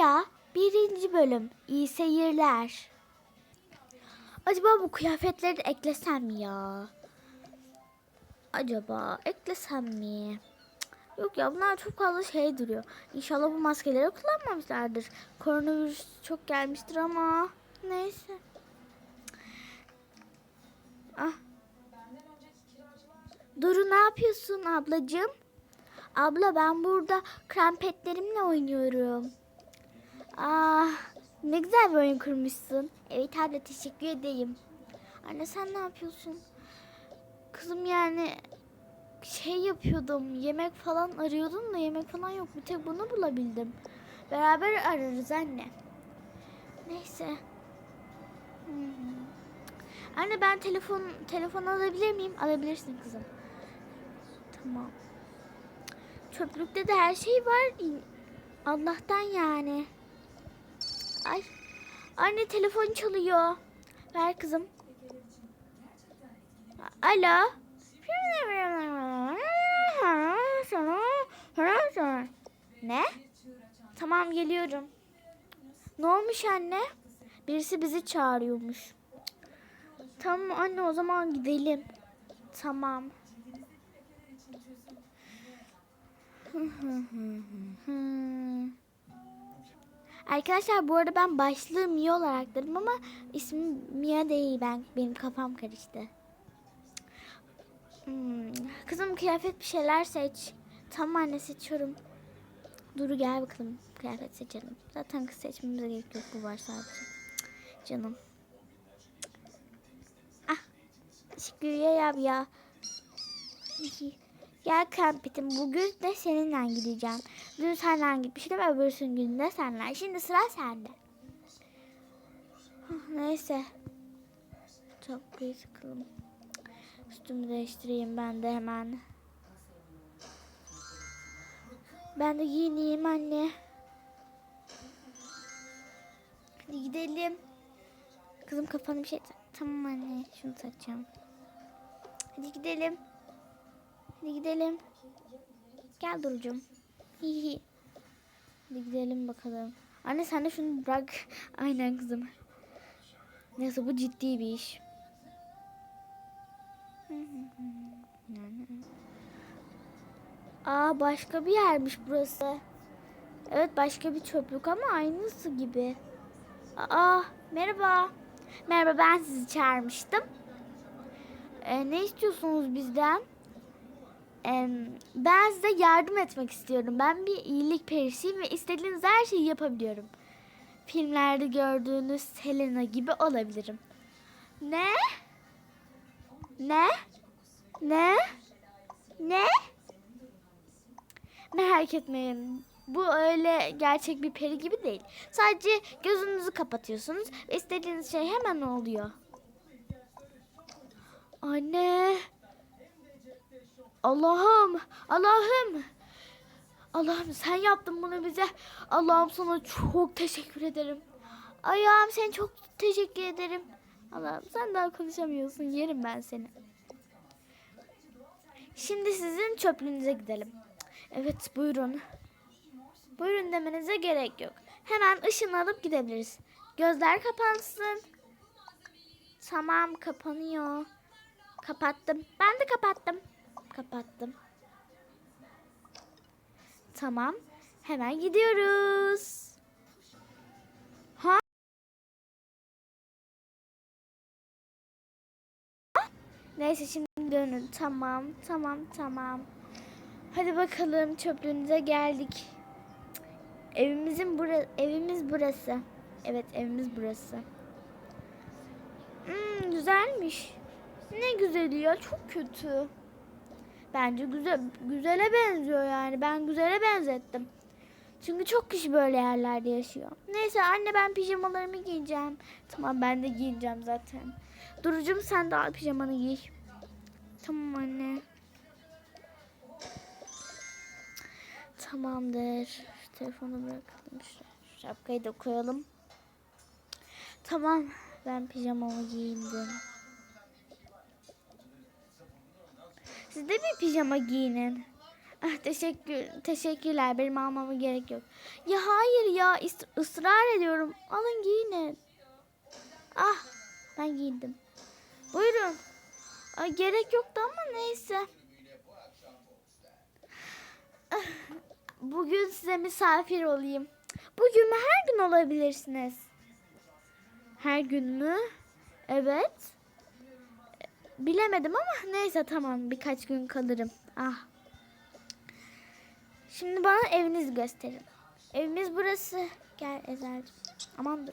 Mia birinci bölüm. İyi seyirler. Acaba bu kıyafetleri eklesem mi ya? Acaba eklesem mi? Yok ya bunlar çok fazla şey duruyor. İnşallah bu maskeleri kullanmamışlardır. Koronavirüs çok gelmiştir ama neyse. Ah. Duru ne yapıyorsun ablacığım? Abla ben burada krampetlerimle oynuyorum. Ah ne güzel bir oyun kurmuşsun. Evet abla teşekkür edeyim. Anne sen ne yapıyorsun? Kızım yani şey yapıyordum. Yemek falan arıyordum da yemek falan yok. Bir tek bunu bulabildim. Beraber ararız anne. Neyse. Hı. Anne ben telefon telefon alabilir miyim? Alabilirsin kızım. Tamam. Çöplükte de her şey var. Allah'tan yani. Ay. Anne telefon çalıyor. Ver kızım. Alo. Ne? Tamam geliyorum. Ne olmuş anne? Birisi bizi çağırıyormuş. Tamam anne o zaman gidelim. Tamam. Arkadaşlar bu arada ben başlığı Mia olarak dedim ama ismim Mia değil ben benim kafam karıştı. Hmm, Kızım kıyafet bir şeyler seç. Tamam anne seçiyorum. Duru gel bakalım kıyafet seçelim. Zaten kız seçmemize gerek yok bu var sadece. Canım. Ah. Teşekkür ederim ya. Gel kampitim bugün de seninle gideceğim. Dün senden gitmiştim öbürsün günde senle. Şimdi sıra sende. Neyse. Çok iyi sıkıldım. Üstümü değiştireyim ben de hemen. Ben de giyineyim anne. Hadi gidelim. Kızım kafana bir şey. Tamam anne şunu takacağım. Hadi gidelim. Hadi gidelim. Gel Duru'cum. Hihi. Hadi gidelim bakalım. Anne sen de şunu bırak. Aynen kızım. Neyse bu ciddi bir iş. Aa başka bir yermiş burası. Evet başka bir çöplük ama aynısı gibi. Aa merhaba. Merhaba ben sizi çağırmıştım. Ee, ne istiyorsunuz bizden? Ben size yardım etmek istiyorum. Ben bir iyilik perisiyim ve istediğiniz her şeyi yapabiliyorum. Filmlerde gördüğünüz Selena gibi olabilirim. Ne? Ne? Ne? Ne? Merak etmeyin. Bu öyle gerçek bir peri gibi değil. Sadece gözünüzü kapatıyorsunuz ve istediğiniz şey hemen oluyor. Anne. Allah'ım. Allah'ım. Allah'ım sen yaptın bunu bize. Allah'ım sana çok teşekkür ederim. Ayağım sen çok teşekkür ederim. Allah'ım sen daha konuşamıyorsun. Yerim ben seni. Şimdi sizin çöplüğünüze gidelim. Evet buyurun. Buyurun demenize gerek yok. Hemen ışın alıp gidebiliriz. Gözler kapansın. Tamam kapanıyor. Kapattım. Ben de kapattım. Kapattım. Tamam. Hemen gidiyoruz. Ha? Neyse şimdi dönün. Tamam, tamam, tamam. Hadi bakalım çöplüğünüze geldik. Evimizin bura evimiz burası. Evet evimiz burası. Hmm, güzelmiş. Ne güzeli ya çok kötü. Bence güzel güzele benziyor yani. Ben güzele benzettim. Çünkü çok kişi böyle yerlerde yaşıyor. Neyse anne ben pijamalarımı giyeceğim. Tamam ben de giyeceğim zaten. Durucum sen de al pijamanı giy. Tamam anne. Tamamdır. Telefonu bırakalım. Şu şapkayı da koyalım. Tamam. Ben pijamamı giyindim. De bir pijama giyinin. Ah, teşekkür teşekkürler. Benim almama gerek yok. Ya hayır ya ısrar ediyorum. Alın giyinin. Ah ben giyindim. Buyurun. Ay, gerek yoktu ama neyse. Ah, Bugün size misafir olayım. Bugün mü her gün olabilirsiniz? Her gün mü? Evet. Bilemedim ama neyse tamam birkaç gün kalırım. Ah. Şimdi bana evinizi gösterin. Evimiz burası. Gel Ezel'cim. Aman dur.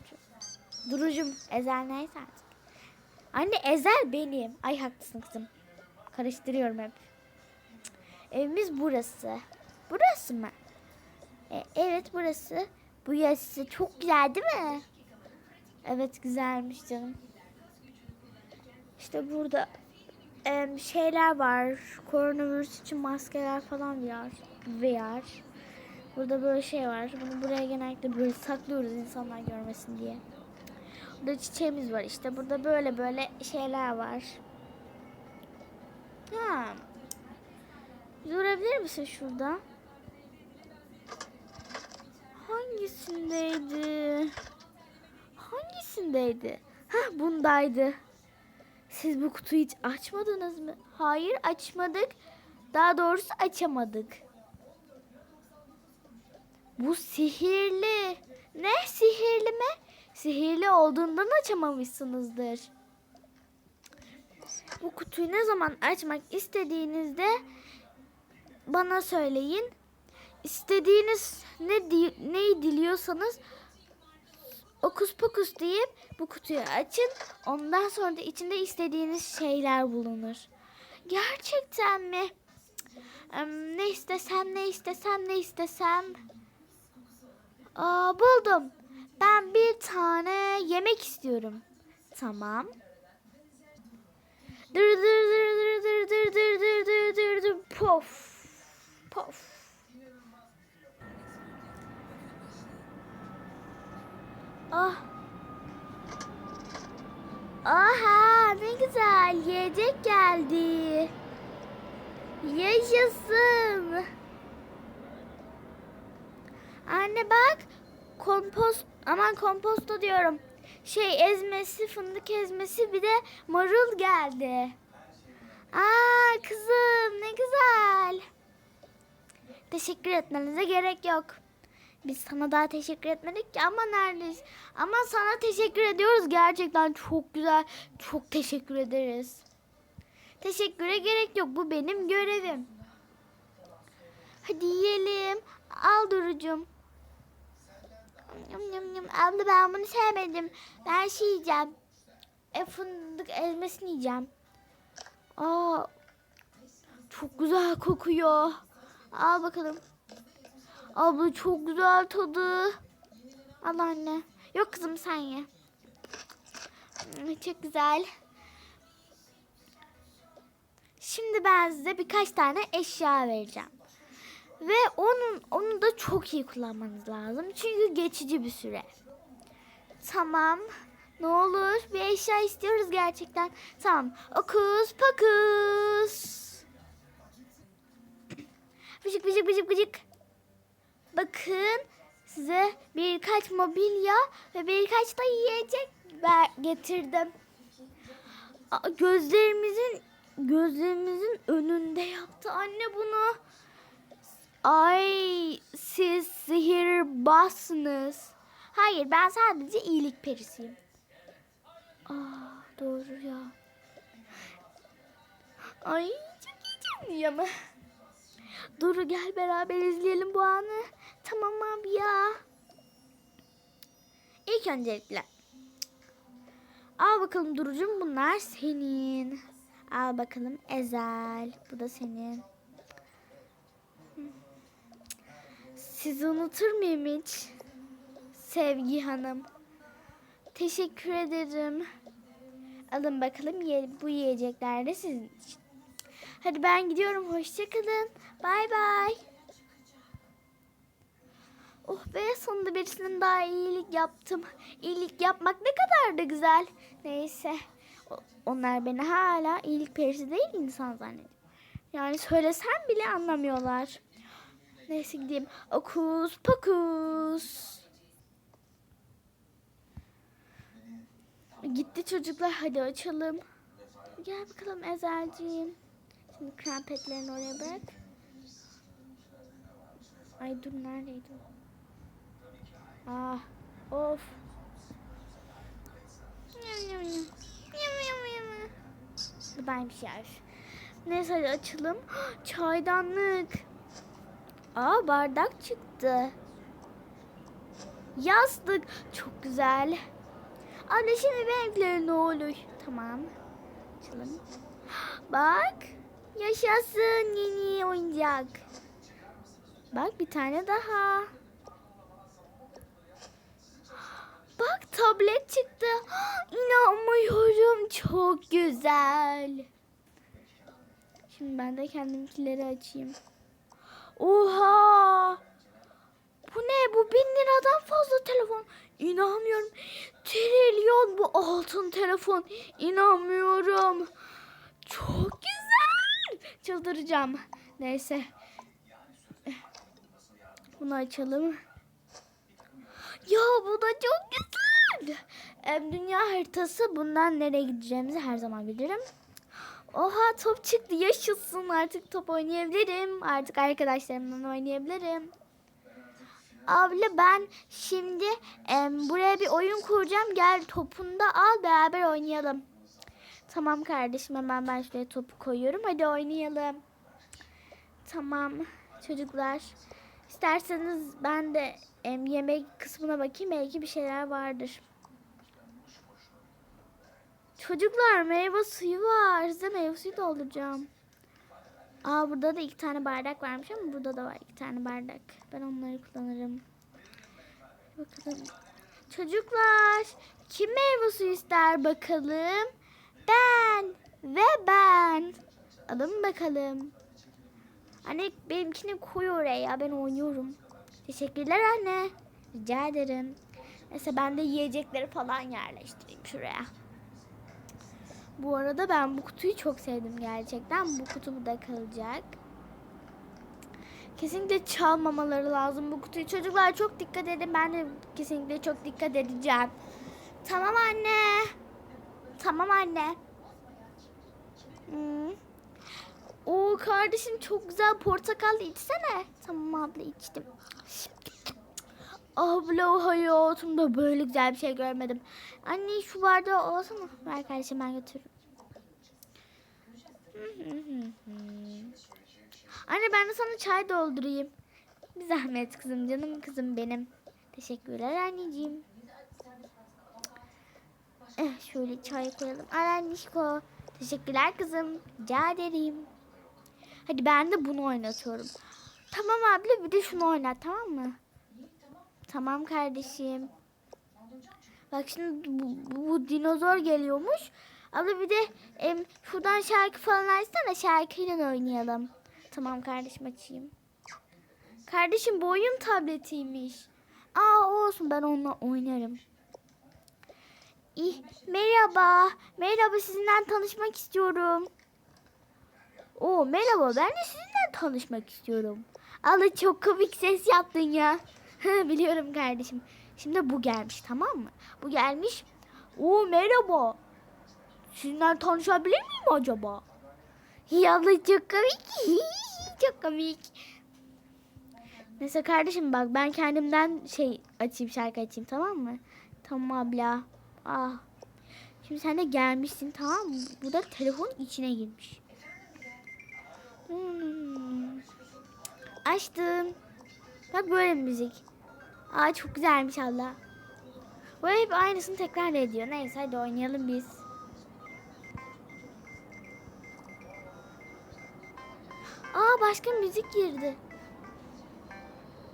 Durucum. Ezel neyse artık. Anne Ezel benim. Ay haklısın kızım. Karıştırıyorum hep. Evimiz burası. Burası mı? E, evet burası. Bu yazısı çok güzel değil mi? Evet güzelmiş canım. İşte burada em, şeyler var. Koronavirüs için maskeler falan var. VR. Burada böyle şey var. Bunu buraya genellikle böyle saklıyoruz insanlar görmesin diye. Burada çiçeğimiz var işte. Burada böyle böyle şeyler var. Ha. Durabilir misin şurada? Hangisindeydi? Hangisindeydi? Hah bundaydı. Siz bu kutuyu hiç açmadınız mı? Hayır açmadık. Daha doğrusu açamadık. Bu sihirli. Ne sihirli mi? Sihirli olduğundan açamamışsınızdır. Bu kutuyu ne zaman açmak istediğinizde bana söyleyin. İstediğiniz ne neyi diliyorsanız okus pokus deyip bu kutuyu açın. Ondan sonra da içinde istediğiniz şeyler bulunur. Gerçekten mi? Ne istesem ne istesem ne istesem. Aa, buldum. Ben bir tane yemek istiyorum. Tamam. Dır dır dır dır dır dır dır dır dır dır pof. Pof. Ah. Aha ne güzel yiyecek geldi. Yaşasın. Anne bak kompost aman komposto diyorum. Şey ezmesi fındık ezmesi bir de marul geldi. Aa kızım ne güzel. Teşekkür etmenize gerek yok. Biz sana daha teşekkür etmedik ki ama neredeyiz? Ama sana teşekkür ediyoruz gerçekten çok güzel. Çok teşekkür ederiz. Teşekküre gerek yok. Bu benim görevim. Hadi yiyelim. Al Duru'cum. Yum yum yum. Abla ben bunu sevmedim. Ben şey yiyeceğim. E, fındık ezmesini yiyeceğim. Aa, çok güzel kokuyor. Al bakalım. Abla çok güzel tadı. Al anne. Yok kızım sen ye. Hmm, Çok güzel. Şimdi ben size birkaç tane eşya vereceğim. Ve onun onu da çok iyi kullanmanız lazım. Çünkü geçici bir süre. Tamam. Ne olur bir eşya istiyoruz gerçekten. Tamam. Okus pokus. Bıcık bıcık bıcık bıcık. Bakın size birkaç mobilya ve birkaç da yiyecek getirdim. Gözlerimizin gözlerimizin önünde yaptı anne bunu. Ay siz sihirbazsınız. Hayır ben sadece iyilik perisiyim. Aa, doğru ya. Ay çok iyi ama. Duru gel beraber izleyelim bu anı. Tamam abi ya. İlk öncelikle. Al bakalım Duru'cum bunlar senin. Al bakalım Ezel. Bu da senin. Sizi unutur muyum hiç? Sevgi Hanım. Teşekkür ederim. Alın bakalım bu yiyecekler de sizin için. Hadi ben gidiyorum. Hoşçakalın. Bay bay. Oh be sonunda birisinin daha iyilik yaptım. İyilik yapmak ne kadar da güzel. Neyse. Onlar beni hala iyilik perisi değil insan zannediyor. Yani söylesem bile anlamıyorlar. Neyse gideyim. Okus pokus. Gitti çocuklar hadi açalım. Gel bakalım Ezelciğim. Şimdi krampetlerini oraya bırak. Ay dur neredeydi o? Ah of. Buradaymış yer. Neyse hadi açalım. Çaydanlık. Aa bardak çıktı. Yastık. Çok güzel. Anne şimdi benimkileri ne olur? Tamam. Açalım. Bak. Yaşasın yeni oyuncak. Bak bir tane daha. Bak tablet çıktı. İnanmıyorum. Çok güzel. Şimdi ben de kendimkileri açayım. Oha! Bu ne? Bu bin liradan fazla telefon. İnanmıyorum. Trilyon bu altın telefon. İnanmıyorum. Çok güzel. Çıldıracağım. Neyse. Bunu açalım. Ya bu da çok güzel. Em, Dünya haritası bundan nereye gideceğimizi her zaman bilirim. Oha top çıktı yaşasın artık top oynayabilirim. Artık arkadaşlarımla oynayabilirim. Abla ben şimdi em, buraya bir oyun kuracağım. Gel topunu da al beraber oynayalım. Tamam kardeşim hemen ben şuraya topu koyuyorum. Hadi oynayalım. Tamam çocuklar. İsterseniz ben de em, yemek kısmına bakayım. Belki bir şeyler vardır. Çocuklar meyve suyu var. Size meyve suyu dolduracağım. Aa burada da iki tane bardak varmış ama burada da var iki tane bardak. Ben onları kullanırım. Bakalım. Çocuklar kim meyve suyu ister bakalım? Ben ve ben. Alın bakalım. Anne benimkini koy oraya ben oynuyorum. Teşekkürler anne. Rica ederim. Neyse ben de yiyecekleri falan yerleştireyim şuraya. Bu arada ben bu kutuyu çok sevdim gerçekten. Bu kutu burada kalacak. Kesinlikle çalmamaları lazım bu kutuyu. Çocuklar çok dikkat edin. Ben de kesinlikle çok dikkat edeceğim. Tamam anne. Tamam anne. Hmm. Oo kardeşim çok güzel portakal içsene. Tamam abla içtim. Abla hayatımda böyle güzel bir şey görmedim. Anne şu bardağı alsana. Ver kardeşim ben götürürüm. Anne ben de sana çay doldurayım. Bir zahmet kızım canım kızım benim. Teşekkürler anneciğim. Eh, şöyle çay koyalım. Al annişko. Teşekkürler kızım. Rica ederim. Hadi ben de bunu oynatıyorum. Tamam abla bir de şunu oynat tamam mı? Tamam kardeşim. Bak şimdi bu, bu, bu dinozor geliyormuş. Abla bir de em, şuradan şarkı falan açsana şarkıyla oynayalım. Tamam kardeşim açayım. Kardeşim bu oyun tabletiymiş. Aa olsun ben onunla oynarım. İh, merhaba. Merhaba sizinle tanışmak istiyorum. Oo merhaba ben de sizinle tanışmak istiyorum. Allah çok komik ses yaptın ya. Biliyorum kardeşim. Şimdi bu gelmiş tamam mı? Bu gelmiş. Oo merhaba. Sizinle tanışabilir miyim acaba? Ya Allah çok komik. çok komik. Neyse kardeşim bak ben kendimden şey açayım şarkı açayım tamam mı? Tamam abla. Ah. Şimdi sen de gelmişsin tamam mı? Bu da telefon içine girmiş. Hmm. Açtım. Bak böyle müzik. Aa çok güzelmiş abla. Bu hep aynısını tekrar ediyor. Neyse hadi oynayalım biz. Aa başka müzik girdi.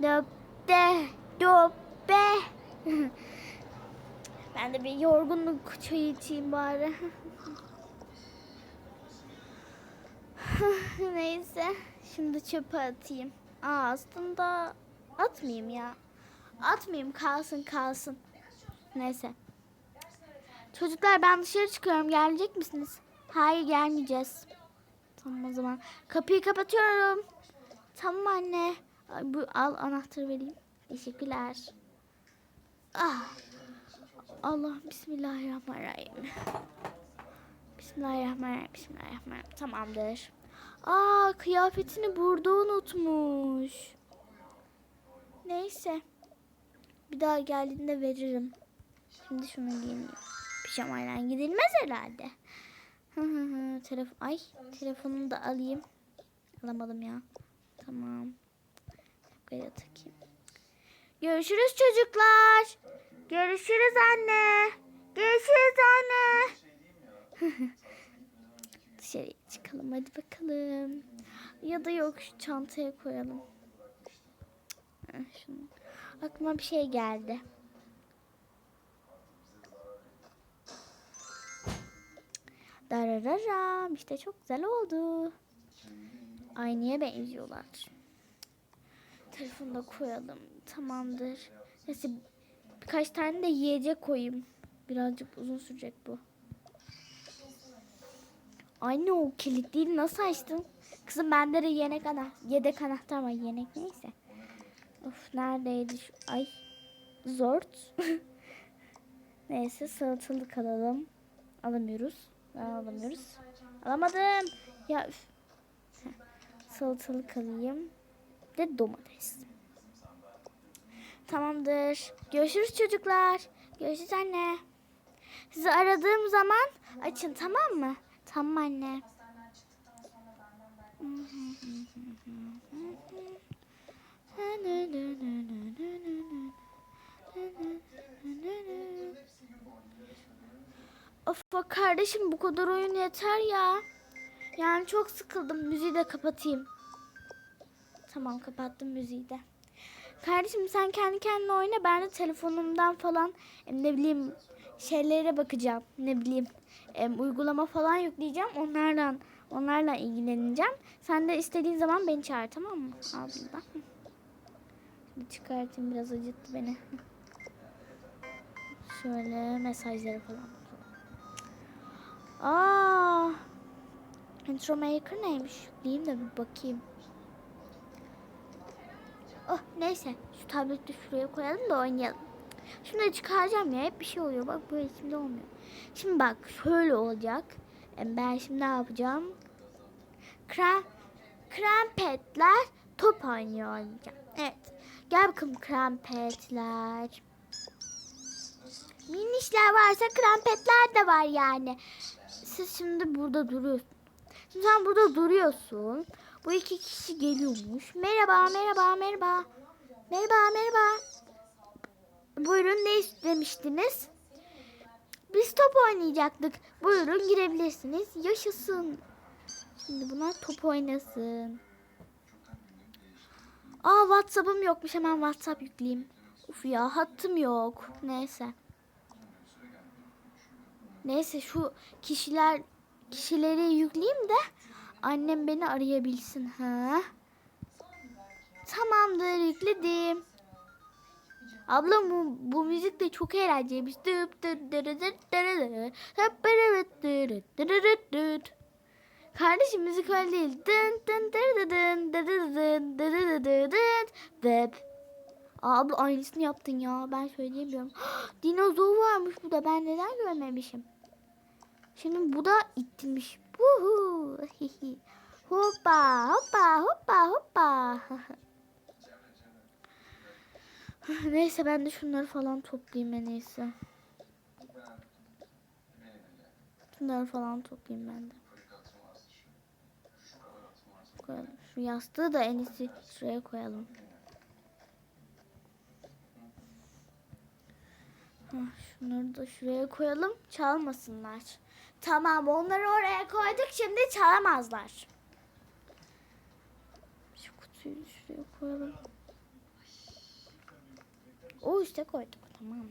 Döpte, döpte. ben de bir yorgunluk çayı içeyim bari. Neyse. Şimdi çöpe atayım. Aa aslında atmayayım ya. Atmayayım kalsın kalsın. Neyse. Çocuklar ben dışarı çıkıyorum. Gelecek misiniz? Hayır gelmeyeceğiz. Tamam o zaman. Kapıyı kapatıyorum. Tamam anne. Ay, bu al anahtarı vereyim. Teşekkürler. Ah. Allah bismillahirrahmanirrahim. Bismillahirrahmanirrahim. Bismillahirrahmanirrahim. Tamamdır. Aa kıyafetini burada unutmuş. Neyse. Bir daha geldiğinde veririm. Şimdi şunu giyeyim. Pijamayla gidilmez herhalde. Telefon ay telefonumu da alayım. Alamadım ya. Tamam. Buraya takayım. Görüşürüz çocuklar. Görüşürüz anne. Görüşürüz anne. Dışarıya çıkalım hadi bakalım. Ya da yok şu çantaya koyalım. Şunu. Aklıma bir şey geldi. Darararam. İşte çok güzel oldu. Aynaya benziyorlar. Telefonu da koyalım. Tamamdır. Neyse birkaç tane de yiyecek koyayım. Birazcık uzun sürecek bu. Anne o kilitliyi nasıl açtın? Kızım bende de yenek ana yedek anahtar var. Yenek neyse. Of neredeydi şu? Ay. Zort. neyse salatalık alalım. Alamıyoruz. Alamıyoruz. Alamadım. Ya üf. Salatalık alayım. De domates. Tamamdır. Görüşürüz çocuklar. Görüşürüz anne. Sizi aradığım zaman açın tamam mı? Tamam anne. Of bak kardeşim bu kadar oyun yeter ya. Yani çok sıkıldım. Müziği de kapatayım. Tamam kapattım müziği de. Kardeşim sen kendi kendine oyna. Ben de telefonumdan falan em, ne bileyim şeylere bakacağım. Ne bileyim em, uygulama falan yükleyeceğim. Onlardan onlarla ilgileneceğim. Sen de istediğin zaman beni çağır tamam mı? Al. Şimdi çıkartayım biraz acıttı beni. Şöyle mesajları falan. Aa, intro maker neymiş? Diyeyim de bir bakayım. Oh neyse şu tableti şuraya koyalım da oynayalım. Şunu da çıkaracağım ya hep bir şey oluyor bak böyle şimdi olmuyor. Şimdi bak şöyle olacak. E, Ben şimdi ne yapacağım? Kram, krampetler top oynuyor oynayacağım. Evet. Gel bakalım krampetler. Minişler varsa krampetler de var yani. Siz şimdi burada duruyorsun. Şimdi sen burada duruyorsun. Bu iki kişi geliyormuş. Merhaba, merhaba, merhaba. Merhaba, merhaba. Buyurun ne istemiştiniz? Biz top oynayacaktık. Buyurun girebilirsiniz. Yaşasın. Şimdi bunlar top oynasın. Aa WhatsApp'ım yokmuş. Hemen WhatsApp yükleyeyim. Uf ya hattım yok. Neyse. Neyse şu kişiler kişileri yükleyeyim de annem beni arayabilsin ha. Tamamdır yükledim. Abla bu, bu müzik de çok dırı dırı. Kardeşim müzik öyle değil. Dıp. Abla aynısını yaptın ya. Ben söyleyemiyorum. Dinozor varmış bu da. Ben neden görmemişim? Şimdi bu da ittirmiş. Hoppa hoppa hoppa hoppa. Neyse ben de şunları falan toplayayım en iyisi. Şunları falan toplayayım ben de. Koyalım. Şu yastığı da en iyisi şuraya koyalım. Hah, Şunları da şuraya koyalım. Çalmasınlar. Tamam onları oraya koyduk. Şimdi çalamazlar. Şu kutuyu şuraya koyalım. İşte koyduk. Tamam.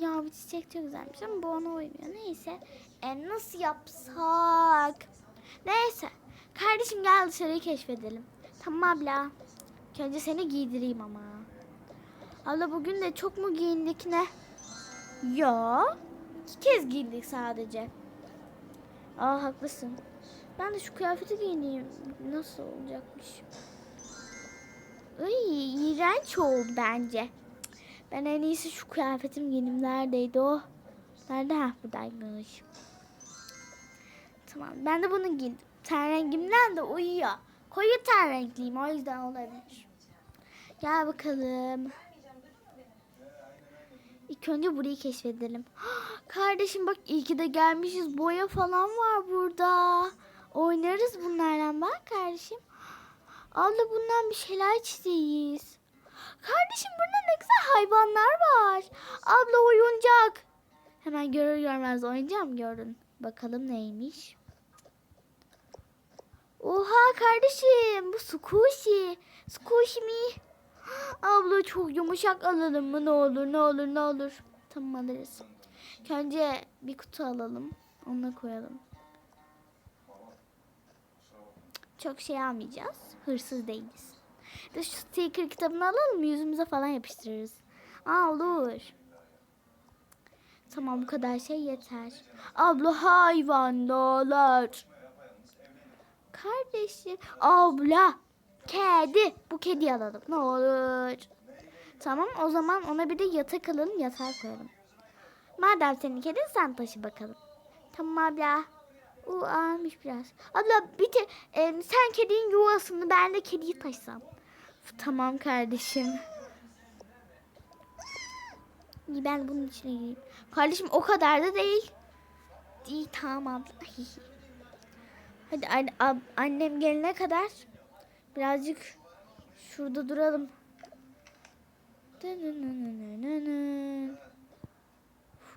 Ya bu çiçek çok güzelmiş ama bu ona uymuyor. Neyse. E, nasıl yapsak? Neyse. Kardeşim gel dışarıyı keşfedelim. Tamam abla. Önce seni giydireyim ama. Abla bugün de çok mu giyindik ne? Ya. iki kez giyindik sadece. Aa haklısın. Ben de şu kıyafeti giyineyim. Nasıl olacakmış? Ay iğrenç oldu bence. Ben en iyisi şu kıyafetimi giyineyim. Neredeydi o? Nerede? Ha buradaymış. Tamam ben de bunu giydim. Ten rengimden de uyuyor. Koyu ten renkliyim o yüzden olabilir. Gel bakalım. İlk önce burayı keşfedelim. Kardeşim bak iyi ki de gelmişiz. Boya falan var burada. Oynarız bunlardan bak kardeşim. Abla bundan bir şeyler çizeyiz. Kardeşim burada ne güzel hayvanlar var. Abla oyuncak. Hemen görür görmez oyuncağım gördün. Bakalım neymiş. Oha kardeşim bu squishy. Squishy mi? Abla çok yumuşak alalım mı ne olur ne olur ne olur. Tamam alırız. Önce bir kutu alalım. Ona koyalım. Çok şey almayacağız. Hırsız değiliz. De şu sticker kitabını alalım? Yüzümüze falan yapıştırırız. Aa olur. Tamam bu kadar şey yeter. Abla hayvanlar. Kardeşim. Abla. Kedi. Bu kedi alalım. Ne olur. Tamam o zaman ona bir de yatak alalım. Yatağa koyalım. Madem senin kedin sen taşı bakalım. Tamam abla. U ağırmış biraz. Abla bir de e, sen kedinin yuvasını ben de kediyi taşısam. Tamam kardeşim. İyi ben bunun içine gireyim. Kardeşim o kadar da değil. İyi tamam abla. Hadi an- ab- annem gelene kadar birazcık şurada duralım.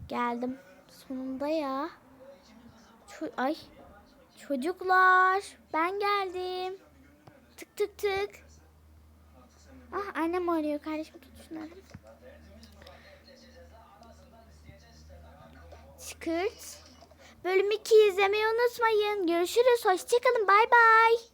Geldim. Sonunda ya. Ay. Çocuklar. Ben geldim. Tık tık tık. Ah annem arıyor. Kardeşim tut şunları. Çıkırt. Bölüm 2 izlemeyi unutmayın. Görüşürüz. Hoşçakalın. Bay bay.